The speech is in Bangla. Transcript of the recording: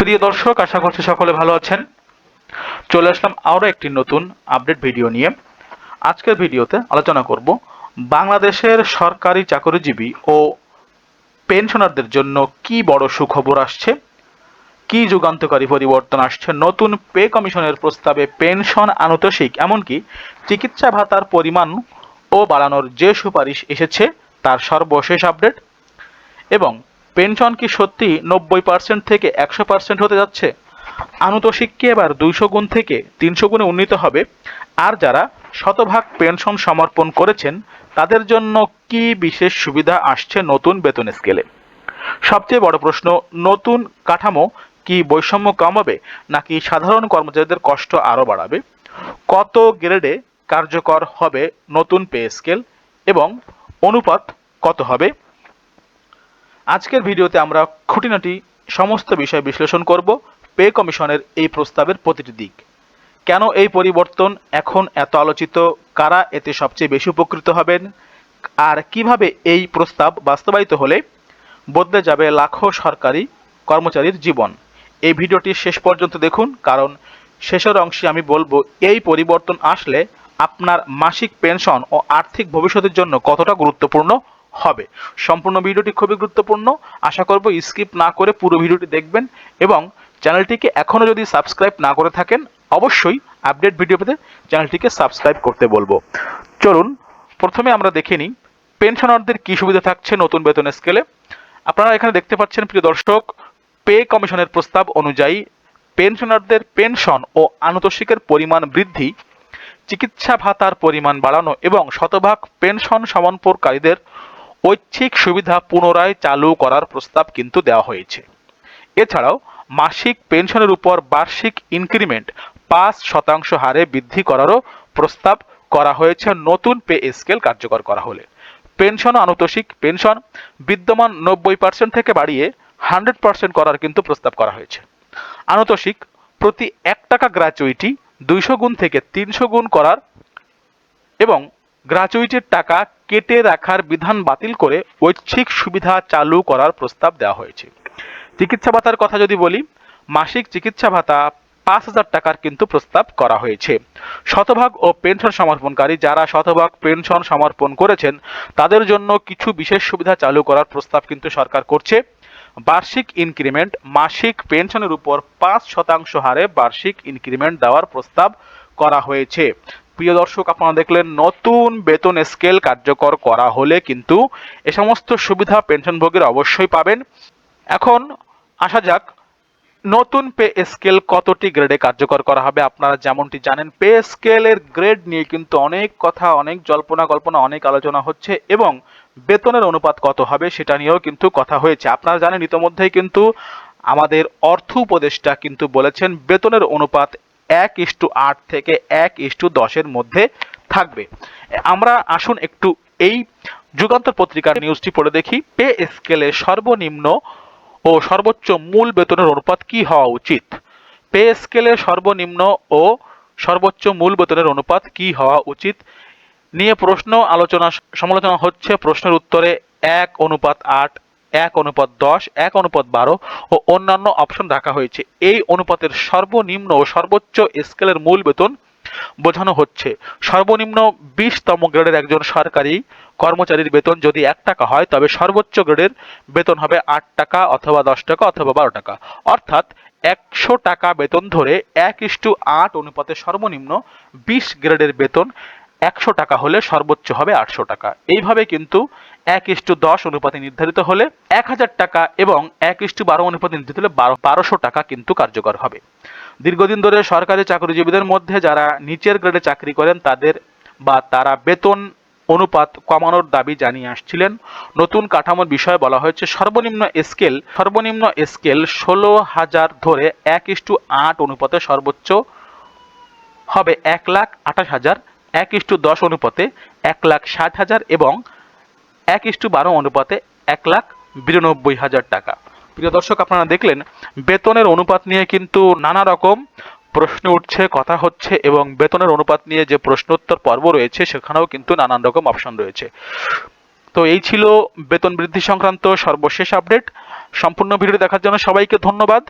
প্রিয় দর্শক, আশা করছি সকলে ভালো আছেন। চলে আসলাম আরও একটি নতুন আপডেট ভিডিও নিয়ে। আজকের ভিডিওতে আলোচনা করব বাংলাদেশের সরকারি চাকরিজীবী ও পেনশনারদের জন্য কি বড় সুখবর আসছে, কি যুগান্তকারী পরিবর্তন আসছে, নতুন পে কমিশনের প্রস্তাবে পেনশন আনুতোষিক এমনকি চিকিৎসা ভাতার পরিমাণ ও বাড়ানোর যে সুপারিশ এসেছে, তার সর্বশেষ আপডেট এবং পেনশন কি সত্যি নব্বই পার্সেন্ট থেকে একশো পার্সেন্ট হতে যাচ্ছে? আনুতোষিক কি এবার দুইশো গুণ থেকে তিনশো গুণে উন্নীত হবে? আর যারা শতভাগ পেনশন সমর্পণ করেছেন, তাদের জন্য কি বিশেষ সুবিধা আসছে নতুন বেতন স্কেলে? সবচেয়ে বড় প্রশ্ন, নতুন কাঠামো কি বৈষম্য কমাবে নাকি সাধারণ কর্মচারীদের কষ্ট আরও বাড়াবে? কত গ্রেডে কার্যকর হবে নতুন পে স্কেল এবং অনুপাত কত হবে? আজকের ভিডিওতে আমরা খুঁটিনাটি সমস্ত বিষয় বিশ্লেষণ করব পে কমিশনের এই প্রস্তাবের প্রতিটি দিক। কেন এই পরিবর্তন এখন এত আলোচিত? কারা এতে সবচেয়ে বেশি উপকৃত হবেন? আর কীভাবে এই প্রস্তাব বাস্তবায়িত হলে বদলে যাবে লাখো সরকারি কর্মচারীর জীবন? এই ভিডিওটি শেষ পর্যন্ত দেখুন, কারণ শেষের অংশে আমি বলব, এই পরিবর্তন আসলে আপনার মাসিক পেনশন ও আর্থিক ভবিষ্যতের জন্য কতটা গুরুত্বপূর্ণ হবে। সম্পূর্ণ ভিডিওটি খুবই গুরুত্বপূর্ণ। আশা করব স্কিপ না করে পুরো ভিডিওটি দেখবেন এবং চ্যানেলটিকে এখনও যদি সাবস্ক্রাইব না করে থাকেন, অবশ্যই আপডেট ভিডিও পেতে চ্যানেলটিকে সাবস্ক্রাইব করতে বলব। চলুন, প্রথমে আমরা দেখে নিই পেনশনারদের কী সুবিধা থাকছে নতুন বেতন স্কেলে। আপনারা এখানে দেখতে পাচ্ছেন, প্রিয় দর্শক, পে কমিশনের প্রস্তাব অনুযায়ী পেনশনারদের পেনশন ও আনুতোষিকের পরিমাণ বৃদ্ধি, চিকিৎসা ভাতার পরিমাণ বাড়ানো এবং শতভাগ পেনশন সমর্পণকারীদের ঐচ্ছিক সুবিধা পুনরায় চালু করার প্রস্তাব কিন্তু দেওয়া হয়েছে। এছাড়াও, মাসিক পেনশনের উপর বার্ষিক ইনক্রিমেন্ট পাঁচ শতাংশ হারে বৃদ্ধি করারও প্রস্তাব করা হয়েছে নতুন পে স্কেল কার্যকর করা হলে। পেনশন আনুতোষিক পেনশন বিদ্যমান নব্বই পার্সেন্ট থেকে বাড়িয়ে হান্ড্রেড পার্সেন্ট করার কিন্তু প্রস্তাব করা হয়েছে। আনুতোষিক প্রতি এক টাকা গ্র্যাচুইটি দুইশো গুণ থেকে তিনশো গুণ করার এবং গ্র্যাচুইটির টাকা কেটে রাখার বিধান বাতিল করে ঐচ্ছিক সুবিধা চালু করার প্রস্তাব দেওয়া হয়েছে। চিকিৎসা ভাতার কথা যদি বলি, মাসিক চিকিৎসা ভাতা পাঁচ হাজার টাকার কিন্তু প্রস্তাব করা হয়েছে। শতভাগ ও পেনশন সমর্পণকারী যারা শতভাগ পেনশন সমর্পণ করেছেন, তাদের জন্য কিছু বিশেষ সুবিধা চালু করার প্রস্তাব কিন্তু সরকার করছে। বার্ষিক ইনক্রিমেন্ট মাসিক পেনশনের উপর পাঁচ শতাংশ হারে বার্ষিক ইনক্রিমেন্ট দেওয়ার প্রস্তাব করা হয়েছে। প্রিয় দর্শক, আপনারা দেখলেন নতুন বেতন স্কেল কার্যকর করা হলে কিন্তু এ সমস্ত সুবিধা পেনশনভোগীরা অবশ্যই পাবেন। এখন আসা যাক, নতুন পে স্কেল কতটি গ্রেডে কার্যকর করা হবে? আপনারা যেমনটি জানেন, পে স্কেলের গ্রেড নিয়ে কিন্তু অনেক কথা, অনেক জল্পনা কল্পনা, অনেক আলোচনা হচ্ছে এবং বেতনের অনুপাত কত হবে সেটা নিয়েও কিন্তু কথা হয়েছে। আপনারা জানেন, ইতোমধ্যেই কিন্তু আমাদের অর্থ উপদেষ্টা কিন্তু বলেছেন, বেতনের অনুপাত এক ইস্টু আট থেকে এক ইস্টু দশের মধ্যে থাকবে। আমরা আসুন একটু এই যুগান্তর পত্রিকার নিউজটি পড়ে দেখি। পে স্কেলে সর্বনিম্ন ও সর্বোচ্চ মূল বেতনের অনুপাত কি হওয়া উচিত? পে স্কেলে সর্বনিম্ন ও সর্বোচ্চ মূল বেতনের অনুপাত কি হওয়া উচিত? নিয়ে প্রশ্ন, আলোচনা, সমালোচনা হচ্ছে। প্রশ্নের উত্তরে এক, অনুপাত আট এক অনুপাত দশ, এক অনুপাত বারো ও অন্যান্য অপশন রাখা হয়েছে। এই অনুপাতের সর্বনিম্ন ও সর্বোচ্চ স্কেলের মূল বেতন বোঝানো হচ্ছে। সর্বনিম্ন বিশতম গ্রেডের একজন সরকারি কর্মচারীর বেতন যদি এক টাকা হয়, তবে সর্বোচ্চ গ্রেডের বেতন হবে আট টাকা অথবা দশ টাকা অথবা বারো টাকা। অর্থাৎ একশো টাকা বেতন ধরে এক ইস্টু আট অনুপাতে সর্বনিম্ন বিশ গ্রেডের বেতন একশো টাকা হলে সর্বোচ্চ হবে আটশো টাকা। এইভাবে কিন্তু এক ইস্টু দশ অনুপাতে নির্ধারিত হলে এক হাজার টাকা এবং এক ইস্টু বারো অনুপাতে নির্ধারিত হলে বারো, বারোশো টাকা কিন্তু কার্যকর হবে। দীর্ঘদিন ধরে সরকারি চাকরিজীবীদের মধ্যে যারা নিচের গ্রেডে চাকরি করেন, তাদের বা তারা বেতন অনুপাত কমানোর দাবি জানিয়ে আসছিলেন। নতুন কাঠামোর বিষয়ে বলা হয়েছে, সর্বনিম্ন স্কেল সর্বনিম্ন স্কেল ষোলো হাজার ধরে এক ইস্টু আট অনুপাতে সর্বোচ্চ হবে এক লাখ আঠাশ হাজার, এক ইস্টু দশ অনুপাতে এক লাখ ষাট হাজার এবং এক ইস্টু বারো অনুপাতে এক লাখ বিরানব্বই হাজার টাকা। প্রিয় দর্শক, আপনারা দেখলেন, বেতনের অনুপাত নিয়ে কিন্তু নানা রকম প্রশ্ন উঠছে, কথা হচ্ছে এবং বেতনের অনুপাত নিয়ে যে প্রশ্নোত্তর পর্ব রয়েছে, সেখানেও কিন্তু নানান রকম অপশন রয়েছে। তো এই ছিল বেতন বৃদ্ধি সংক্রান্ত সর্বশেষ আপডেট। সম্পূর্ণ ভিডিও দেখার জন্য সবাইকে ধন্যবাদ।